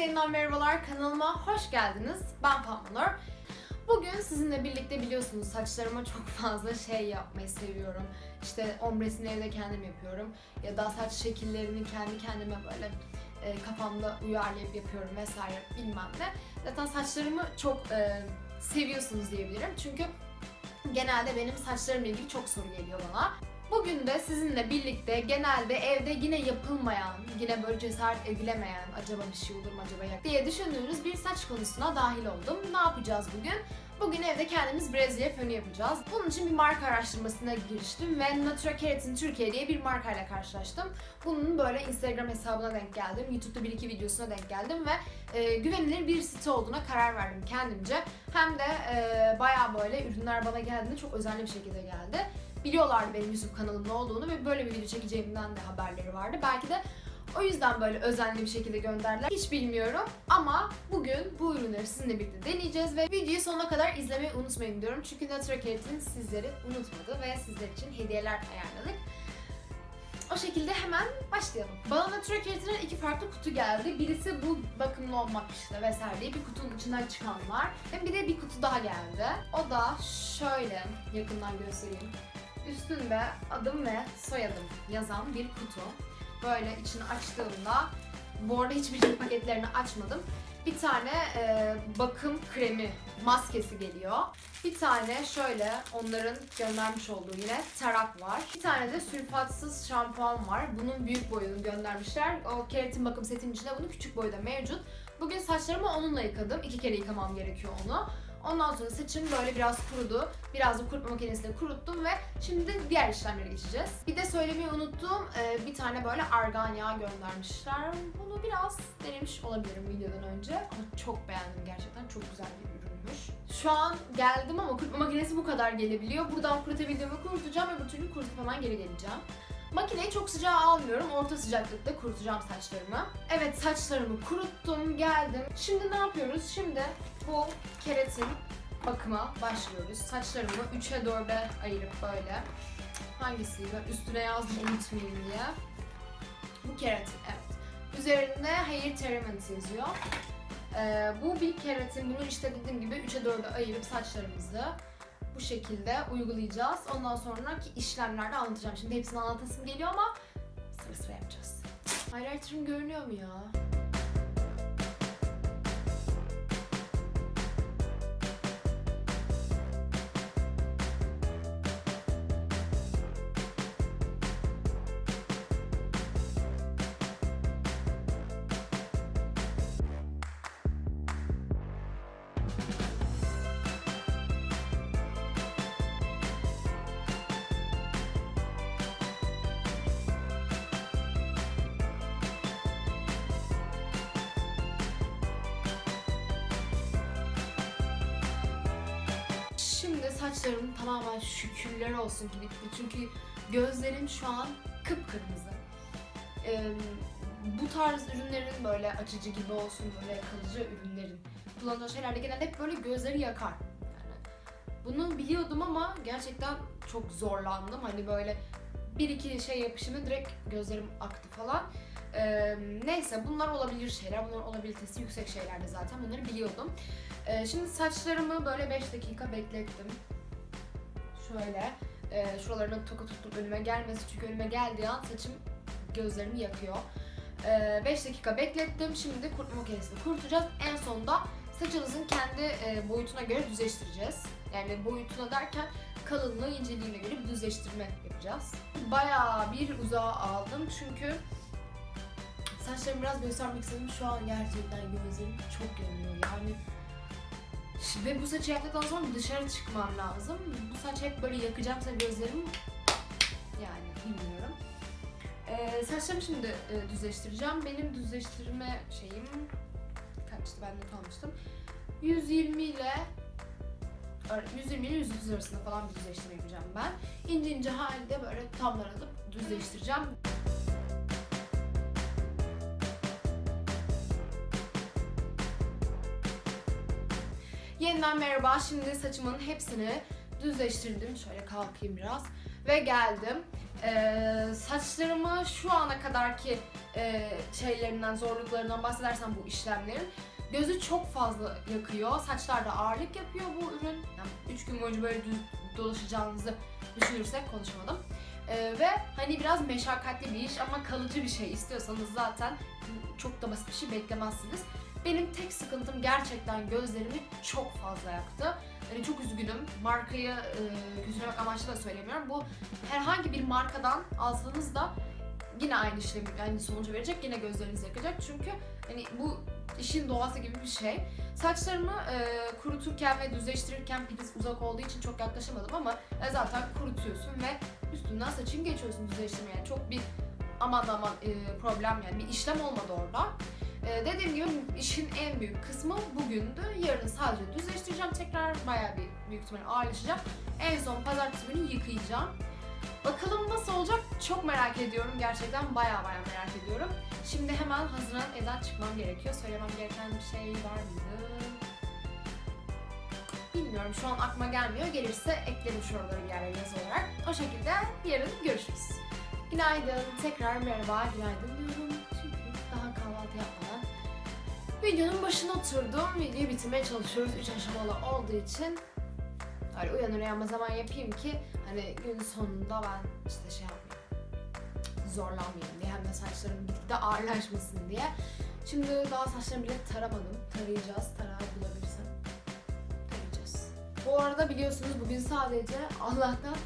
Herkese yeniden merhabalar. Kanalıma hoş geldiniz. Ben Fatma Nur. Bugün sizinle birlikte biliyorsunuz saçlarıma çok fazla şey yapmayı seviyorum. İşte ombresini evde kendim yapıyorum. Ya da saç şekillerini kendi kendime böyle e, kafamda uyarlayıp yapıyorum vesaire bilmem ne. Zaten saçlarımı çok e, seviyorsunuz diyebilirim. Çünkü genelde benim saçlarımla ilgili çok soru geliyor bana. Bugün de sizinle birlikte genelde evde yine yapılmayan, yine böyle cesaret edilemeyen, acaba bir şey olur mu acaba ya diye düşündüğünüz bir saç konusuna dahil oldum. Ne yapacağız bugün? Bugün evde kendimiz Brezilya fönü yapacağız. Bunun için bir marka araştırmasına giriştim ve Natura Keratin Türkiye diye bir markayla karşılaştım. Bunun böyle Instagram hesabına denk geldim, YouTube'da bir iki videosuna denk geldim ve e, güvenilir bir site olduğuna karar verdim kendimce. Hem de e, bayağı böyle ürünler bana geldiğinde çok özenli bir şekilde geldi biliyorlardı benim YouTube kanalımın olduğunu ve böyle bir video çekeceğimden de haberleri vardı. Belki de o yüzden böyle özenli bir şekilde gönderdiler. Hiç bilmiyorum ama bugün bu ürünleri sizinle birlikte deneyeceğiz ve videoyu sonuna kadar izlemeyi unutmayın diyorum. Çünkü Natura sizleri unutmadı ve sizler için hediyeler ayarladık. O şekilde hemen başlayalım. Bana Natura iki farklı kutu geldi. Birisi bu bakımlı olmak işte vesaire diye bir kutunun içinden çıkanlar. Ve bir de bir kutu daha geldi. O da şöyle yakından göstereyim. Üstünde adım ve soyadım yazan bir kutu. Böyle içini açtığımda, bu arada hiçbir paketlerini açmadım. Bir tane e, bakım kremi maskesi geliyor. Bir tane şöyle onların göndermiş olduğu yine tarak var. Bir tane de sülfatsız şampuan var. Bunun büyük boyunu göndermişler. O keratin bakım setinin içinde bunun küçük boyu da mevcut. Bugün saçlarımı onunla yıkadım. İki kere yıkamam gerekiyor onu. Ondan sonra saçım böyle biraz kurudu. Biraz da kurutma makinesiyle kuruttum ve şimdi diğer işlemlere geçeceğiz. Bir de söylemeyi unuttuğum e, bir tane böyle argan yağı göndermişler. Bunu biraz denemiş olabilirim videodan önce. Ama çok beğendim gerçekten. Çok güzel bir ürünmüş. Şu an geldim ama kurutma makinesi bu kadar gelebiliyor. Buradan kurutabildiğimi kurutacağım ve bu türlü kurutup hemen geri geleceğim. Makineyi çok sıcağa almıyorum. Orta sıcaklıkta kurutacağım saçlarımı. Evet saçlarımı kuruttum, geldim. Şimdi ne yapıyoruz? Şimdi bu keratin bakıma başlıyoruz. Saçlarımı 3'e 4'e ayırıp böyle hangisiydi? Üstüne yazdım unutmayayım diye. Bu keratin, evet. Üzerinde hair treatment yazıyor. Ee, bu bir keratin. Bunu işte dediğim gibi 3'e 4'e ayırıp saçlarımızı bu şekilde uygulayacağız. Ondan sonraki işlemlerde anlatacağım. Şimdi hepsini anlatasım geliyor ama sıra sıra yapacağız. Highlighter'ım görünüyor mu ya? Şimdi saçlarım tamamen şükürler olsun ki bitti. Çünkü gözlerim şu an kıpkırmızı. Ee, bu tarz ürünlerin böyle açıcı gibi olsun, böyle kalıcı ürünlerin kullanılan şeylerde genelde hep böyle gözleri yakar. Yani bunu biliyordum ama gerçekten çok zorlandım. Hani böyle bir iki şey yapışımı direkt gözlerim aktı falan. Ee, neyse bunlar olabilir şeyler, bunların olabilitesi yüksek şeylerdi zaten bunları biliyordum. Ee, şimdi saçlarımı böyle 5 dakika beklettim. Şöyle e, şuralarını toka tuttum önüme gelmesi çünkü önüme geldiği an saçım gözlerimi yakıyor. 5 dakika beklettim. Şimdi kurutma makinesinde kurutacağız. En sonunda saçınızın kendi e, boyutuna göre düzleştireceğiz. Yani boyutuna derken kalınlığı inceliğine göre bir düzleştirme yapacağız. Bayağı bir uzağa aldım çünkü saçlarımı biraz göstermek istedim. Şu an gerçekten gözlerim çok yanıyor. Yani ve bu saçı yaptıktan sonra dışarı çıkmam lazım. Bu saç hep böyle yakacaksa gözlerim yani bilmiyorum. Ee, saçlarımı şimdi e, düzleştireceğim. Benim düzleştirme şeyim kaçtı ben not almıştım. 120 ile 120 ile 130 arasında falan bir düzleştirme yapacağım ben. İnce ince halde böyle tamlar alıp düzleştireceğim. Yeniden merhaba. Şimdi saçımın hepsini düzleştirdim. Şöyle kalkayım biraz. Ve geldim. Ee, saçlarımı şu ana kadarki e, şeylerinden, zorluklarından bahsedersem bu işlemlerin gözü çok fazla yakıyor. Saçlarda ağırlık yapıyor bu ürün. Yani 3 gün boyunca böyle düz dolaşacağınızı düşünürsek konuşmadım. E, ve hani biraz meşakkatli bir iş ama kalıcı bir şey istiyorsanız zaten çok da basit bir şey beklemezsiniz. Benim tek sıkıntım gerçekten gözlerimi çok fazla yaktı. Yani çok üzgünüm. Markayı e, kötülemek amaçlı da söylemiyorum. Bu herhangi bir markadan alsanız da yine aynı işlemi, aynı sonucu verecek. Yine gözleriniz yakacak. Çünkü hani bu işin doğası gibi bir şey. Saçlarımı e, kuruturken ve düzleştirirken priz uzak olduğu için çok yaklaşamadım ama e, zaten kurutuyorsun ve üstünden saçını geçiyorsun düzleştirmeye. Yani çok bir aman aman e, problem yani bir işlem olmadı orada. E, dediğim gibi işin en büyük kısmı bugündü. Yarın sadece düzleştireceğim. Tekrar bayağı bir büyük ihtimalle ağırlaşacak. En son pazartesi günü yıkayacağım. Bakalım nasıl olacak çok merak ediyorum. Gerçekten bayağı bayağı merak ediyorum. Şimdi hemen hazırlanıp evden çıkmam gerekiyor. Söylemem gereken bir şey var mıydı? Bilmiyorum şu an aklıma gelmiyor. Gelirse eklerim şuraları yazı olarak. O şekilde yarın görüşürüz. Günaydın. Tekrar merhaba. Günaydın videonun başına oturdum. Videoyu bitirmeye çalışıyoruz. Üç aşamalı olduğu için öyle uyanır uyanmaz zaman yapayım ki hani gün sonunda ben işte şey yapmayayım. Zorlanmayayım diye hem de saçlarım gitgide ağırlaşmasın diye. Şimdi daha saçlarımı bile taramadım. Tarayacağız. Tarar bulabilirsem. Tarayacağız. Bu arada biliyorsunuz bugün sadece Allah'tan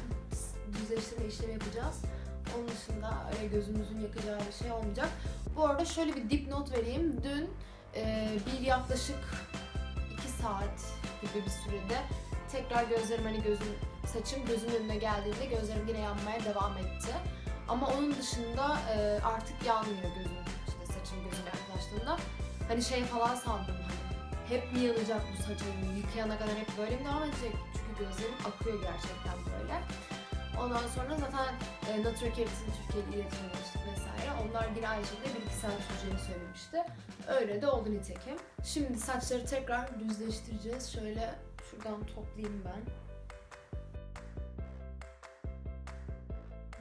düzleştirme işlemi yapacağız. Onun dışında öyle gözümüzün yakacağı bir şey olmayacak. Bu arada şöyle bir dipnot vereyim. Dün e, bir yaklaşık 2 saat gibi bir sürede tekrar gözlerim hani gözüm saçım gözümün önüne geldiğinde gözlerim yine yanmaya devam etti. Ama onun dışında e, artık yanmıyor gözüm. İşte saçım gözüme yaklaştığında. Hani şey falan sandım hani hep mi yanacak bu saçım yıkayana kadar hep böyle mi devam edecek? Çünkü gözlerim akıyor gerçekten böyle. Ondan sonra zaten e, Nature Care'in Türkiye'de iletişime geçtik vesaire. Onlar yine aynı şekilde bir iki saat süreceğini söylemişti. Öyle de oldu nitekim. Şimdi saçları tekrar düzleştireceğiz. Şöyle şuradan toplayayım ben.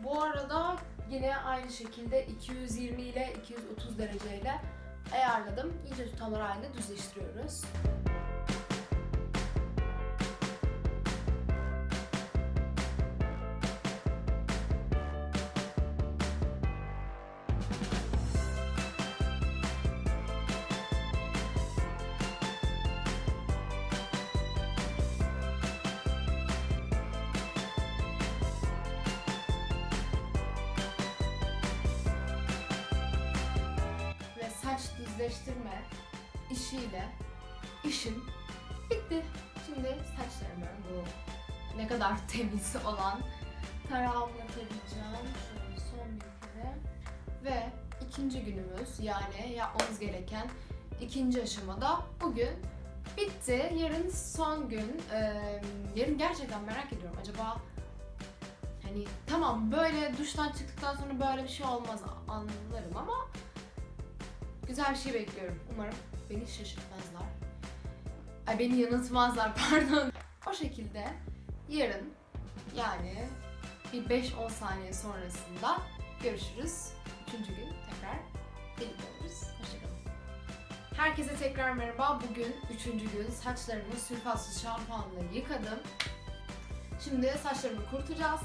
Bu arada yine aynı şekilde 220 ile 230 dereceyle ayarladım. İyice tutanlar halinde düzleştiriyoruz. Saç düzleştirme işiyle işim bitti. Şimdi saçlarımı bu ne kadar temiz olan tarağımla tarayacağım. Şöyle son bir kere. Ve ikinci günümüz yani yapmamız gereken ikinci aşamada bugün bitti. Yarın son gün. Ee, yarın gerçekten merak ediyorum. Acaba hani tamam böyle duştan çıktıktan sonra böyle bir şey olmaz anlarım ama güzel bir şey bekliyorum. Umarım beni şaşırtmazlar. Ay beni yanıltmazlar pardon. O şekilde yarın yani bir 5-10 saniye sonrasında görüşürüz. Üçüncü gün tekrar birlikte oluruz. Hoşçakalın. Herkese tekrar merhaba. Bugün üçüncü gün saçlarımı sülfatsız şampuanla yıkadım. Şimdi saçlarımı kurutacağız.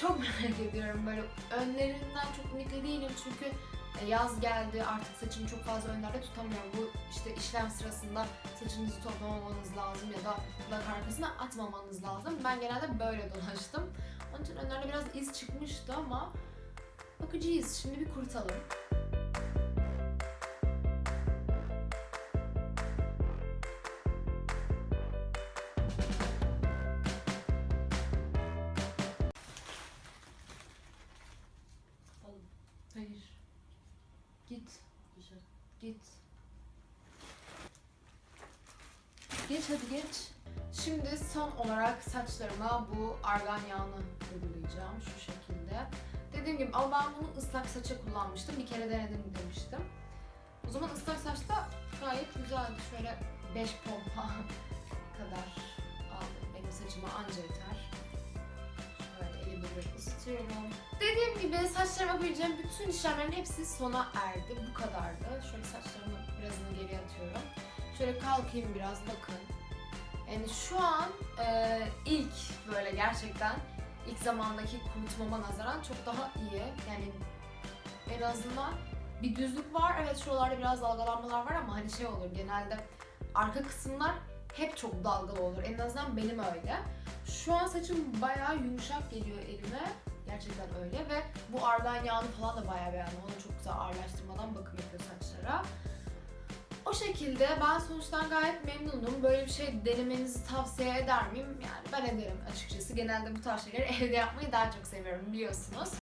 Çok merak ediyorum böyle önlerinden çok ümitli değilim çünkü yaz geldi artık saçımı çok fazla önlerde tutamıyorum. Bu işte işlem sırasında saçınızı toplamamanız lazım ya da dudak arkasına atmamanız lazım. Ben genelde böyle dolaştım. Onun için önlerde biraz iz çıkmıştı ama bakacağız. Şimdi bir kurutalım. Git. Geç hadi geç. Şimdi son olarak saçlarıma bu argan yağını uygulayacağım şu şekilde. Dediğim gibi ama ben bunu ıslak saça kullanmıştım. Bir kere denedim demiştim. O zaman ıslak saçta gayet güzeldi. Şöyle 5 pompa kadar aldım. Benim saçıma anca yeter. Isıtıyorum. Dediğim gibi saçlarıma yapabileceğim bütün işlemlerin hepsi sona erdi. Bu kadardı. Şöyle saçlarımı birazını geri atıyorum. Şöyle kalkayım biraz bakın. Yani şu an e, ilk böyle gerçekten ilk zamandaki kurutmama nazaran çok daha iyi. Yani en azından bir düzlük var. Evet şuralarda biraz dalgalanmalar var ama hani şey olur genelde arka kısımlar hep çok dalgalı olur. En azından benim öyle. Şu an saçım bayağı yumuşak geliyor elime. Gerçekten öyle ve bu argan yağını falan da bayağı beğendim. Onu çok güzel ağırlaştırmadan bakım yapıyor saçlara. O şekilde ben sonuçtan gayet memnunum. Böyle bir şey denemenizi tavsiye eder miyim? Yani ben ederim açıkçası. Genelde bu tarz şeyleri evde yapmayı daha çok seviyorum biliyorsunuz.